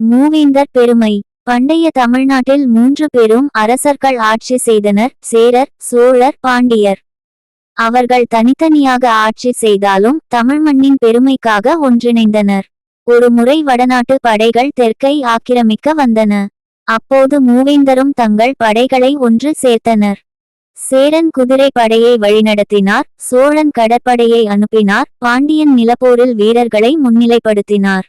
மூவேந்தர் பெருமை. பண்டைய தமிழ்நாட்டில் மூன்று பெரும் அரசர்கள் ஆட்சி செய்தனர் சேரர் சோழர் பாண்டியர். அவர்கள் தனித்தனியாக ஆட்சி செய்தாலும் தமிழ் மண்ணின் பெருமைக்காக ஒன்றிணைந்தனர். ஒரு முறை வடநாட்டு படைகள் தெற்கை ஆக்கிரமிக்க வந்தன. அப்போது மூவேந்தரும் தங்கள் படைகளை ஒன்று சேர்த்தனர். சேரன் குதிரை படையை வழிநடத்தினார் சோழன் கடற்படையை அனுப்பினார் பாண்டியன் நிலப்போரில் வீரர்களை முன்னிலைப்படுத்தினார்.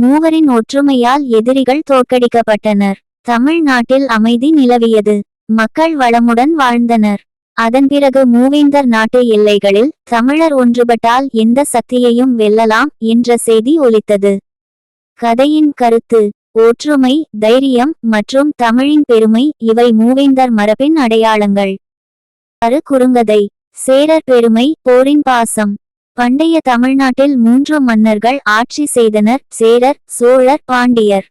மூவரின் ஒற்றுமையால் எதிரிகள் தோற்கடிக்கப்பட்டனர். தமிழ்நாட்டில் அமைதி நிலவியது. மக்கள் வளமுடன் வாழ்ந்தனர். அதன் பிறகு மூவேந்தர் நாட்டு எல்லைகளில் தமிழர் ஒன்றுபட்டால் எந்த சக்தியையும் வெல்லலாம் என்ற செய்தி ஒலித்தது. கதையின் கருத்து ஒற்றுமை தைரியம் மற்றும் தமிழின் பெருமை இவை மூவேந்தர் மரபின் அடையாளங்கள். அரு குறுங்கதை சேரர் பெருமை போரின் பாசம். பண்டைய தமிழ்நாட்டில் மூன்று மன்னர்கள் ஆட்சி செய்தனர் சேரர் சோழர் பாண்டியர்.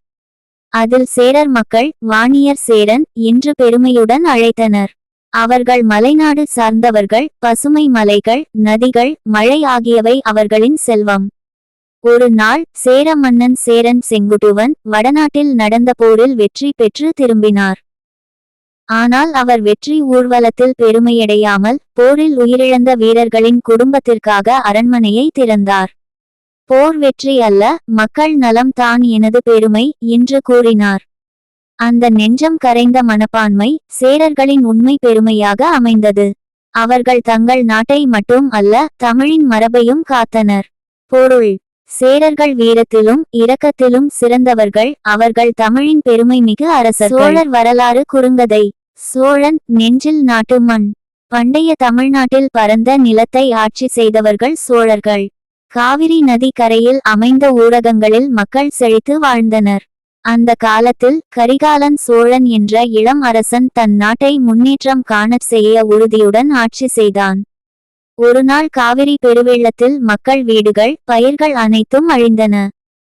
அதில் சேரர் மக்கள் வாணியர் சேரன் என்று பெருமையுடன் அழைத்தனர். அவர்கள் மலைநாடு சார்ந்தவர்கள் பசுமை மலைகள் நதிகள் மழை ஆகியவை அவர்களின் செல்வம். ஒரு நாள் சேர மன்னன் சேரன் செங்குட்டுவன் வடநாட்டில் நடந்த போரில் வெற்றி பெற்று திரும்பினார். ஆனால் அவர் வெற்றி ஊர்வலத்தில் பெருமையடையாமல் போரில் உயிரிழந்த வீரர்களின் குடும்பத்திற்காக அரண்மனையை திறந்தார். போர் வெற்றி அல்ல மக்கள் நலம் தான் எனது பெருமை என்று கூறினார். அந்த நெஞ்சம் கரைந்த மனப்பான்மை சேரர்களின் உண்மை பெருமையாக அமைந்தது. அவர்கள் தங்கள் நாட்டை மட்டும் அல்ல தமிழின் மரபையும் காத்தனர். பொருள். சேரர்கள் வீரத்திலும் இரக்கத்திலும் சிறந்தவர்கள் அவர்கள் தமிழின் பெருமை மிகு அரசர் சோழர் வரலாறு குறுங்கதை சோழன் நெஞ்சில் நாட்டு மண். பண்டைய தமிழ்நாட்டில் பரந்த நிலத்தை ஆட்சி செய்தவர்கள் சோழர்கள். காவிரி நதி கரையில் அமைந்த ஊரகங்களில் மக்கள் செழித்து வாழ்ந்தனர். அந்த காலத்தில் கரிகாலன் சோழன் என்ற இளம் அரசன் தன் நாட்டை முன்னேற்றம் காணச் செய்ய உறுதியுடன் ஆட்சி செய்தான். ஒருநாள் காவிரி பெருவெள்ளத்தில் மக்கள் வீடுகள் பயிர்கள் அனைத்தும் அழிந்தன.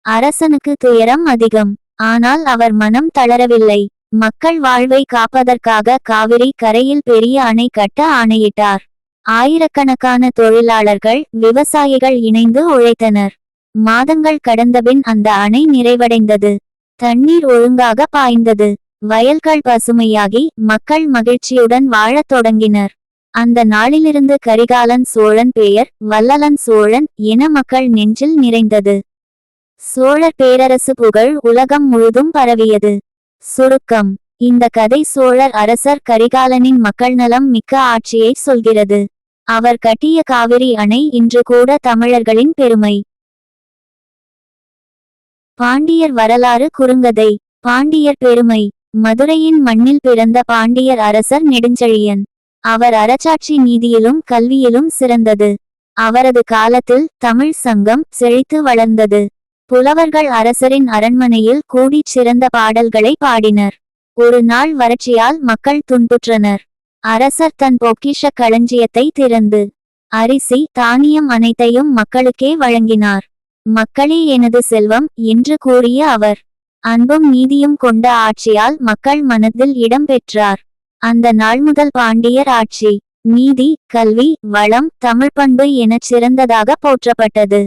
அரசனுக்கு துயரம் அதிகம். ஆனால் அவர் மனம் தளரவில்லை. மக்கள் வாழ்வை காப்பதற்காக காவிரி கரையில் பெரிய அணை கட்ட ஆணையிட்டார். ஆயிரக்கணக்கான தொழிலாளர்கள் விவசாயிகள் இணைந்து உழைத்தனர். மாதங்கள் கடந்தபின் அந்த அணை நிறைவடைந்தது. தண்ணீர் ஒழுங்காக பாய்ந்தது. வயல்கள் பசுமையாகி மக்கள் மகிழ்ச்சியுடன் வாழத் தொடங்கினர். அந்த நாளிலிருந்து கரிகாலன் சோழன் பெயர் வல்லலன் சோழன் என மக்கள் நெஞ்சில் நிறைந்தது. சோழர் பேரரசு புகழ் உலகம் முழுதும் பரவியது. சுருக்கம் இந்த கதை சோழர் அரசர் கரிகாலனின் மக்கள் நலம் மிக்க ஆட்சியை சொல்கிறது. அவர் கட்டிய காவிரி அணை இன்று கூட தமிழர்களின் பெருமை. பாண்டியர் வரலாறு குறுங்கதை பாண்டியர் பெருமை. மதுரையின் மண்ணில் பிறந்த பாண்டியர் அரசர் நெடுஞ்செழியன். அவர் அரசாட்சி நீதியிலும் கல்வியிலும் சிறந்தது. அவரது காலத்தில் தமிழ் சங்கம் செழித்து வளர்ந்தது. புலவர்கள் அரசரின் அரண்மனையில் கூடிச் சிறந்த பாடல்களை பாடினர். ஒரு நாள் வறட்சியால் மக்கள் துன்புற்றனர். அரசர் தன் பொக்கிஷ களஞ்சியத்தை திறந்து அரிசி தானியம் அனைத்தையும் மக்களுக்கே வழங்கினார். மக்களே எனது செல்வம் என்று கூறிய அவர் அன்பும் நீதியும் கொண்ட ஆட்சியால் மக்கள் மனதில் இடம் பெற்றார். அந்த நாள் முதல் பாண்டியர் ஆட்சி நீதி கல்வி வளம் தமிழ் பண்பு எனச் சிறந்ததாக போற்றப்பட்டது.